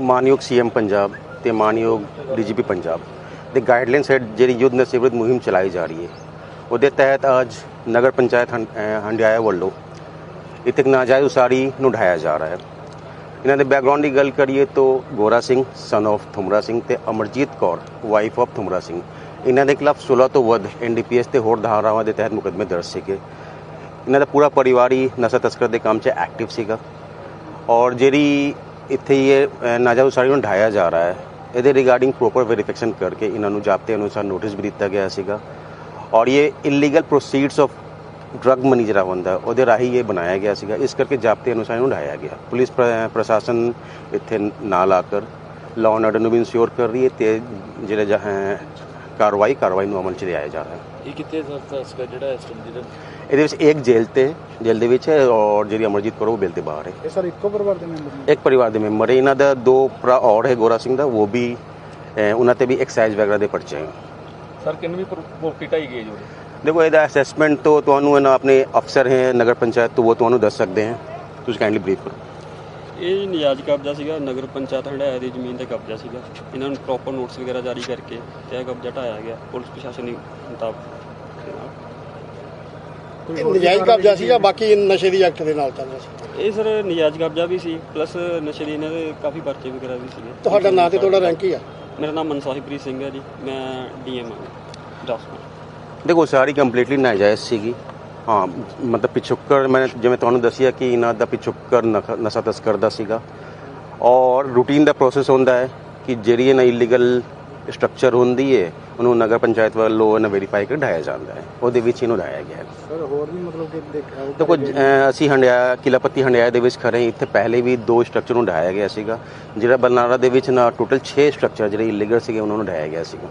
ਮਾਨਯੋਗ ਸੀਐਮ ਪੰਜਾਬ ਤੇ ਮਾਨਯੋਗ ਡੀਜੀਪੀ ਪੰਜਾਬ ਦੇ ਗਾਈਡਲਾਈਨਸ ਹੇਠ ਜਿਹੜੀ ਯੁੱਧ ਨਸ਼ੇ ਮੁਹਿੰਮ ਚਲਾਈ ਜਾ ਰਹੀ ਹੈ, ਉਹਦੇ ਤਹਿਤ ਅੱਜ ਨਗਰ ਪੰਚਾਇਤ ਹੰ- ਹੰਡਿਆਇਆ ਵੱਲੋਂ ਇੱਥੇ ਇੱਕ ਨਾਜਾਇਜ਼ ਉਸਾਰੀ ਨੂੰ ਢਾਇਆ ਜਾ ਰਿਹਾ ਹੈ। ਇਹਨਾਂ ਦੇ ਬੈਕਗ੍ਰਾਉਂਡ ਦੀ ਗੱਲ ਕਰੀਏ ਤਾਂ ਗੋਰਾ ਸਿੰਘ ਸਨ of ਥੁਮਰਾ ਸਿੰਘ ਤੇ ਅਮਰਜੀਤ ਕੌਰ ਵਾਈਫ ਆਫ ਥੁਮਰਾ ਸਿੰਘ, ਇਹਨਾਂ ਦੇ ਖਿਲਾਫ 16 ਤੋਂ ਵੱਧ ਐਨਡੀਪੀਐਸ ਤੇ ਹੋਰ ਧਾਰਾਵਾਂ ਦੇ ਤਹਿਤ ਮੁਕੱਦਮੇ ਦਰਜ ਸੀਗੇ। ਇਹਨਾਂ ਦਾ ਪੂਰਾ ਪਰਿਵਾਰ ਹੀ ਨਸ਼ਾ ਤਸਕਰ ਦੇ ਕੰਮ 'ਚ ਐਕਟਿਵ ਸੀਗਾ। ਔਰ ਜਿਹੜੀ ਇੱਥੇ ਇਹ ਅ, ਨਾਜਾਇਜ਼ ਉਸਾਰੀ ਨੂੰ ਢਾਇਆ ਜਾ ਰਿਹਾ ਹੈ। ਇਹਦੇ ਰਿਗਾਰਡਿੰਗ ਪ੍ਰੋਪਰ ਵੈਰੀਫਿਕੇਸ਼ਨ ਕਰਕੇ ਇਹਨਾਂ ਨੂੰ ਜਾਬਤੇ ਅਨੁਸਾਰ ਨੋਟਿਸ ਵੀ ਦਿੱਤਾ ਗਿਆ ਸੀਗਾ। ਔਰ ਇਹ illegal proceeds of drug money ਜਿਹੜਾ ਹੁੰਦਾ ਉਹਦੇ ਰਾਹੀਂ ਇਹ ਬਣਾਇਆ ਗਿਆ ਸੀਗਾ। ਇਸ ਕਰਕੇ ਜਾਪਤੇ ਅਨੁਸਾਰ ਇਹਨੂੰ ਢਾਇਆ ਗਿਆ। ਪੁਲਿਸ ਪ੍ਰ- ਪ੍ਰਸ਼ਾਸਨ ਇੱਥੇ ਨਾਲ ਆ ਕਰ ਲਾਅ ਐਂਡ ਆਰਡਰ ਨੂੰ ਵੀ ਇਨਸ਼ੋਰ ਕਰ ਰਹੀ ਹੈ ਤੇ ਜਿਹੜੇ ਜਹਾਂ ਕਾਰਵਾਈ ਕਾਰਵਾਈ ਨੂੰ ਅਮਲ ਚ ਲਿਆਇਆ ਜਾ ਰਿਹਾ। ਹੈ ਇਹ ਕਿੱਥੇ ਤਸਕਰ ਜਿਹੜਾ ਇਸ ਟਾਈਮ ਜਿਹੜਾ ਇਹਦੇ ਵਿੱਚ ਇੱਕ ਜੇਲ੍ਹ ਤੇ ਜੇਲ੍ਹ ਦੇ ਵਿੱਚ ਹੈ ਔਰ ਜਿਹੜੀ ਅਮਰਜੀਤ ਕੌਰ ਉਹ ਬੇਲ ਤੇ ਬਾਹਰ ਹੈ। ਇਹ ਸਰ ਇੱਕੋ ਪਰਿਵਾਰ ਦੇ ਮੈਂਬਰ ਨੇ? ਇੱਕ ਪਰਿਵਾਰ ਦੇ ਮੈਂਬਰ ਹੈ। ਇਹਨਾਂ ਦਾ ਦੋ ਭਰਾ ਔਰ ਹੈ ਗੋਰਾ ਸਿੰਘ ਦਾ ਉਹ ਵੀ ਅਹ, ਉਹਨਾਂ ਤੇ ਵੀ ਐਕਸਾਈਜ਼ ਵਗੈਰਾ ਦੇ ਪਰਚੇ ਹੈ। ਸਰ ਕਿੰਨੀ ਪ੍ਰੋਪਰਟੀ ਢਾਈ ਗਈ ਜੋ ਦੇਖੋ ਇਹਦਾ ਅਸੈਸਮੈਂਟ ਤੋਂ ਤੁਹਾਨੂੰ ਇਹਨਾਂ ਆਪਣੇ ਅਫਸਰ ਹੈ ਨਗਰ ਪੰਚਾਇਤ ਤੋਂ ਉਹ ਤੁਹਾਨੂੰ ਦੱਸ ਸਕਦੇ ਹਨ ਤੁਸੀਂ ਕਾਈਂਡਲੀ ਬਰੀਫ ਕਰੋ। ਇਹ ਨਿਆਜ਼ ਕਬਜ਼ਾ ਸੀਗਾ ਨਗਰ ਪੰਚਾਇਤ ਹੰਡਾਇਆ ਦੀ ਜ਼ਮੀਨ ਤੇ ਕਬਜ਼ਾ ਸੀਗਾ। ਇਹਨਾਂ ਨੂੰ ਪ੍ਰੋਪਰ ਨੋਟਿਸ ਵਗੈਰਾ ਜਾਰੀ ਕਰਕੇ ਤੇ ਇਹ ਕਬਜ਼ਾ ਢਾਇਆ ਗਿਆ। ਪੁਲਿਸ ਪ੍ਰਸ਼ਾਸਨ ਦੀ ਮੁਤਾਬਕ। ਇਹ ਨਜਾਇਜ਼ ਕਬਜ਼ਾ ਸੀ ਜਾਂ ਬਾਕੀ ਨਸ਼ੇ ਦੀ ਐਕਟ ਦੇ ਨਾਲ ਚੱਲ ਰਿਹਾ ਸੀ। ਇਹ ਸਰ ਨਿਆਜ਼ ਕਬਜ਼ਾ ਵੀ ਸੀ ਪਲੱਸ ਨਸ਼ੇ ਦੇ ਇਹਨਾਂ ਦੇ ਕਾਫੀ ਪਰਚੇ ਵਗੈਰਾ ਵੀ ਸੀਗੇ। ਤੁਹਾਡਾ ਨਾਂ ਤੇ ਤੁਹਾਡਾ ਰੈਂਕ ਹੀ ਆ? ਮੇਰਾ ਨਾਮ ਮਨਸਾਹੀਪ੍ਰੀਤ ਸਿੰਘ ਹੈ ਜੀ ਮੈਂ ਡੀਐਮ ਹਾਂ। ਦਸਵਾਂ ਦੇਖੋ ਸਾਰੀ ਕੰਪਲੀਟਲੀ ਨਾਜਾਇਜ਼ ਸੀਗੀ। ਹਾਂ ਮਤਲਬ ਪਿਛੁੱਕਰ ਮੈਂ ਜਿਵੇਂ ਤੁਹਾਨੂੰ ਦੱਸਿਆ ਕਿ ਇਹਨਾਂ ਦਾ ਪਿਛੁੱਕਰ ਨਸ਼ਾ ਤਸਕਰ ਦਾ ਸੀਗਾ। ਔਰ ਰੂਟੀਨ ਦਾ ਪ੍ਰੋਸੈਸ ਹੁੰਦਾ ਹੈ ਕਿ ਜਿਹੜੀ ਇਹ ਇਲੀਗਲ ਸਟਰਕਚਰ ਹੁੰਦੀ ਹੈ ਉਹਨੂੰ ਨਗਰ ਪੰਚਾਇਤ ਵੱਲੋਂ ਇਹਨਾਂ ਵੈਰੀਫਾਈ ਕਰ ਢਾਇਆ ਜਾਂਦਾ ਹੈ। ਉਹਦੇ ਵਿੱਚ ਇਹਨੂੰ ਢਾਇਆ ਗਿਆ ਹੈ। ਸਰ ਹੋਰ ਵੀ ਮਤਲਬ ਕਿ ਦੇਖਿਆ ਦੇਖੋ ਅਸੀਂ ਹੰਡਿਆ ਕਿਲਾਪੱਤੀ ਹੰਡਿਆ ਦੇ ਵਿੱਚ ਖੜੇ। ਇੱਥੇ ਪਹਿਲੇ ਵੀ ਦੋ ਸਟਰਕਚਰ ਨੂੰ ਢਾਇਆ ਗਿਆ ਸੀਗਾ। ਜਿਹੜਾ ਬਰਨਾਲਾ ਦੇ ਵਿੱਚ ਨਾ ਟੋਟਲ 6 ਸਟਰਕਚਰ ਜਿਹੜੇ ਇਲੀਗਲ ਸੀਗੇ ਉਹਨਾਂ ਨੂੰ ਢਾਇਆ ਗਿਆ ਸੀਗਾ।